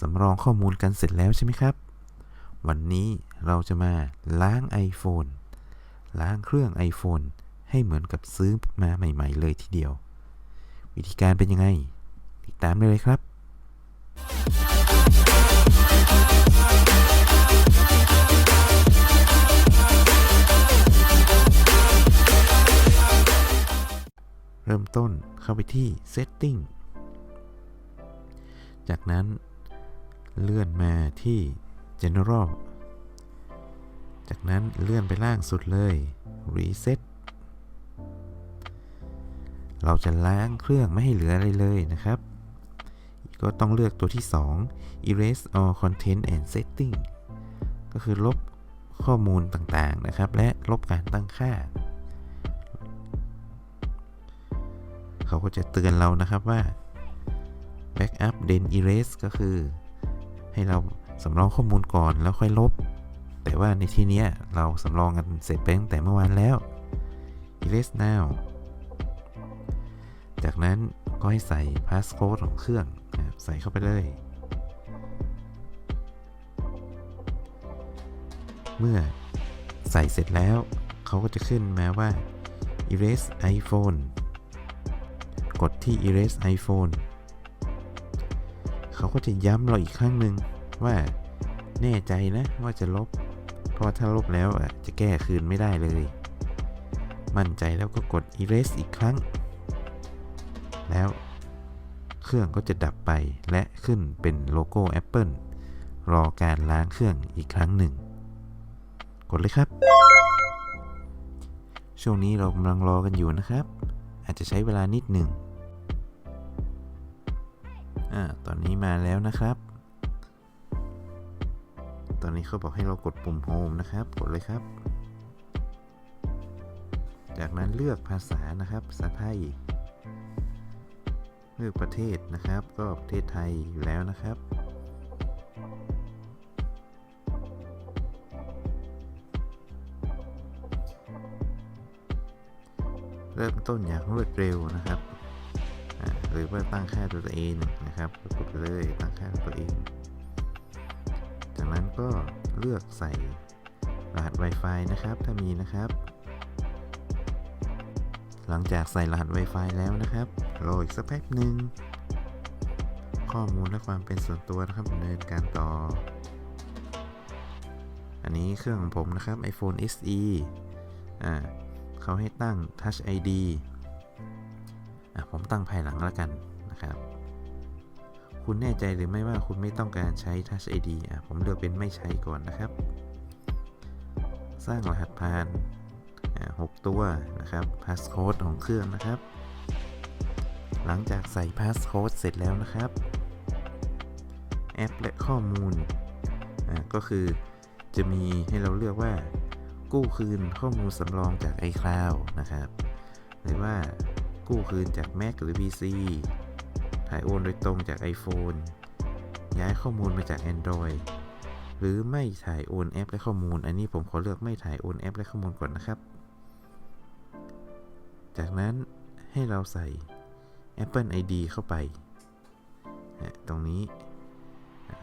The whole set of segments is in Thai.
สำรองข้อมูลกันเสร็จแล้วใช่ไหมครับ วันนี้เราจะมาล้าง iPhone ล้างเครื่อง iPhone ให้เหมือนกับซื้อมาใหม่ ๆ เลยทีเดียว วิธีการเป็นยังไง ติดตามได้เลยครับเริ่มต้นเข้าไปที่ Setting จากนั้น เลื่อนมาที่ General จากนั้นเลื่อนไปล่างสุดเลย Reset เราจะล้างเครื่องไม่ให้เหลืออะไรเลยนะครับ ก็ต้องเลือกตัวที่ 2 Erase all content and setting ก็คือลบข้อมูลต่างๆนะครับ และลบการตั้งค่า เขาก็จะเตือนเรานะครับว่า Backup then erase ก็คือ ให้เราสำรองข้อมูลก่อนแล้วค่อยลบ แต่ว่าในที่นี้เราสำรองกันเสร็จไปตั้งแต่เมื่อวานแล้ว erase now จากนั้นก็ให้ใส่ passcode ของเครื่องใส่เข้าไปเลย เมื่อใส่เสร็จแล้วเขาก็จะขึ้นมาว่า erase iPhone กดที่ erase iPhone เขาก็จะย้ำเราอีกครั้งหนึ่งว่าแน่ใจนะว่าจะลบ เพราะถ้าลบแล้วอะจะแก้คืนไม่ได้เลย มั่นใจแล้วก็กด erase อีกครั้ง แล้วเครื่องก็จะดับไปและขึ้นเป็นโลโก้ Apple รอการล้างเครื่องอีกครั้งหนึ่ง กดเลยครับ ช่วงนี้เรากำลังรอกันอยู่นะครับ อาจจะใช้เวลานิดหนึ่ง อ่าตอนนี้มาแล้วนะครับ ตอนนี้เขาบอกให้เรากดปุ่ม Home นะครับ กดเลยครับ จากนั้นเลือกภาษานะครับภาษาไทย เลือกประเทศนะครับ ก็ประเทศไทยอยู่แล้วนะครับเริ่มต้นอย่างรวดเร็วนะครับ หรือว่าตั้งค่าตัวเอง นะครับกดไปเลยตั้งค่าตัวเอง จากนั้นก็เลือกใส่รหัส Wi-Fi นะครับ ถ้ามีนะครับ หลังจากใส่รหัส Wi-Fi แล้วนะครับรออีกสักแป๊บหนึ่งข้อมูลและความเป็นส่วนตัวนะครับดำเนินการต่อ อันนี้เครื่องของผมนะครับ iPhone SE อ่าเขาให้ตั้ง Touch ID อะผมตั้งภายหลังแล้วกันนะครับ คุณแน่ใจหรือไม่ว่าคุณไม่ต้องการใช้ Touch ID อะผมเลือกเป็นไม่ใช้ก่อนนะครับ สร้างรหัสผ่านอ่า6ตัวนะครับ passcode ของเครื่องนะครับ หลังจากใส่ passcode เสร็จแล้วนะครับ แอปและข้อมูลก็คือจะมีให้เราเลือกว่า กู้คืนข้อมูลสำรองจาก iCloud นะครับ หรือว่ากู้คืนจาก Mac หรือ PC ถ่ายโอนโดยตรงจาก iPhone ย้ายข้อมูลมาจาก Android หรือไม่ถ่ายโอนแอปและข้อมูล อันนี้ผมขอเลือกไม่ถ่ายโอนแอปและข้อมูลก่อนนะครับ จากนั้นให้เราใส่ Apple ID เข้าไป ตรงนี้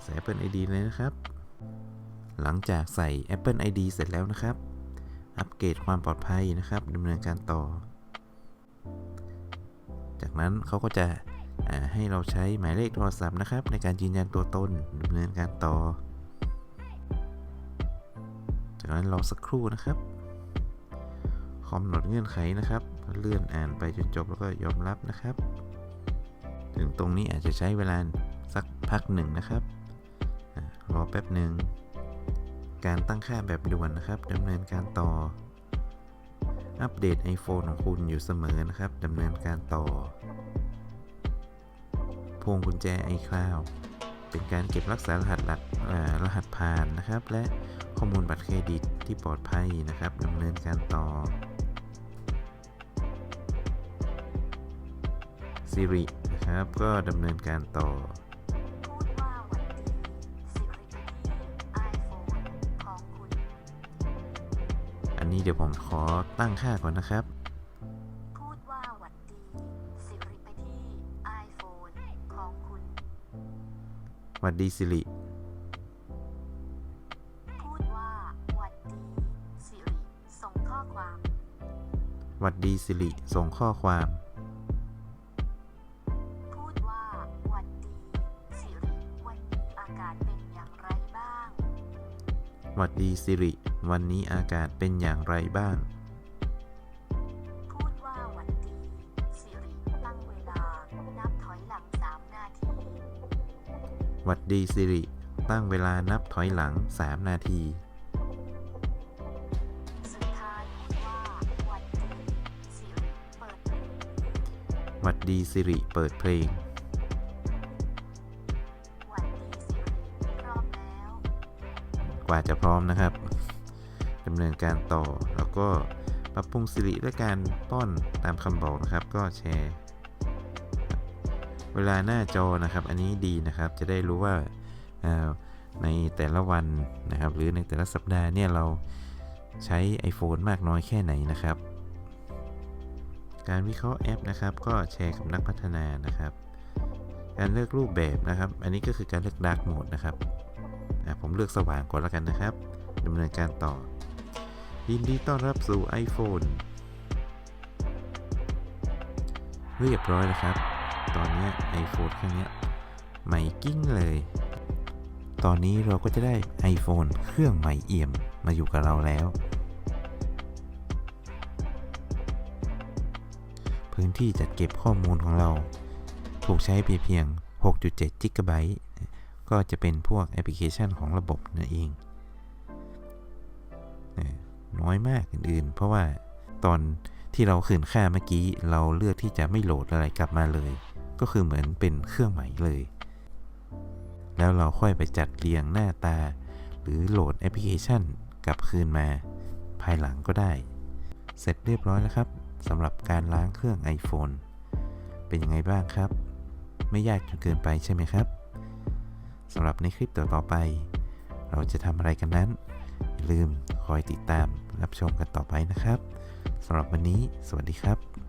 ใส่ Apple ID เลยนะครับ หลังจากใส่ Apple ID เสร็จแล้วนะครับ อัปเกรดความปลอดภัยนะครับดำเนินการต่อ จากนั้นเขาก็จะ ให้เราใช้หมายเลขโทรศัพท์นะครับ ในการยืนยันตัวตนดำเนินการต่อ จากนั้นรอสักครู่นะครับกำหนดเงื่อนไขนะครับ เลื่อนอ่านไปจนจบแล้วก็ยอมรับนะครับ ถึงตรงนี้อาจจะใช้เวลาสักพักหนึ่งนะครับรอแป๊บหนึ่งการตั้งค่าแบบด่วนนะครับดำเนินการต่อ อัปเดต iPhone ของคุณอยู่เสมอนะครับดำเนินการต่อ วงกุญแจ iCloud เป็นการเก็บรักษารหัสหลักรหัสผ่านนะครับ และข้อมูลบัตรเครดิตที่ปลอดภัยนะครับดำเนินการต่อ Siri นะครับ ก็ดำเนินการต่อพูดว่าหวันดีสิริไปที่ไอโฟนของคุณอันนี้เดี๋ยวผมขอตั้งค่าก่อนนะครับ หวัดดีสิริพูดว่าหวัดดีสิริส่งข้อความหวัดดีสิริส่งข้อความ พูดว่าหวัดดีสิริวันนี้อากาศเป็นอย่างไรบ้างหวัดดีสิริวันนี้อากาศเป็นอย่างไรบ้าง หวัดดีสิริ ตั้งเวลานับถอยหลัง 3 นาทีสุดท้ายพูดว่าหวัดดีสิริเปิดเพลงหวัดดีสิริเปิดเพลงกว่าจะพร้อมนะครับดำเนินการต่อแล้วก็ปรับปรุงสิริด้วยการป้อนตามคำบอกนะครับ ก็แชร์ เวลาหน้าจอนะครับ อันนี้ดีนะครับจะได้รู้ว่าในแต่ละวันนะครับ หรือในแต่ละสัปดาห์เนี่ยเราใช้ iPhone มากน้อยแค่ไหนนะครับ การวิเคราะห์แอปนะครับ ก็แชร์กับนักพัฒนานะครับ การเลือกรูปแบบนะครับ อันนี้ก็คือการเลือก Dark Mode นะครับผมเลือกสว่างก่อนแล้วกันนะครับดำเนินการต่อ ยินดีต้อนรับสู่ iPhone เรียบร้อยแล้วครับ ตอนนี้ย iPhone เครื่องนี้ใหม่กิ้งเลย ตอนนี้เราก็จะได้ iPhone เครื่องใหม่เอี่ยมมาอยู่กับเราแล้ว พื้นที่จัดเก็บข้อมูลของเรา ถูกใช้เพียง6.7จิกะไบต์ก็จะเป็นพวกแอปพลิเคชันของระบบนั่นเอง น้อยมากอื่นๆ เพราะว่าตอนที่เราขืนค่าเมื่อกี้ เราเลือกที่จะไม่โหลดอะไรกลับมาเลย ก็คือเหมือนเป็นเครื่องใหม่เลย แล้วเราค่อยไปจัดเรียงหน้าตา หรือโหลดแอปพลิเคชันกลับคืนมา ภายหลังก็ได้ เสร็จเรียบร้อยแล้วครับสำหรับการล้างเครื่อง iPhone เป็นยังไงบ้างครับ ไม่ยากจนเกินไปใช่ไหมครับสำหรับในคลิปต่อๆไป เราจะทำอะไรกันนั้น อย่าลืมคอยติดตามรับชมกันต่อไปนะครับสำหรับวันนี้ สวัสดีครับ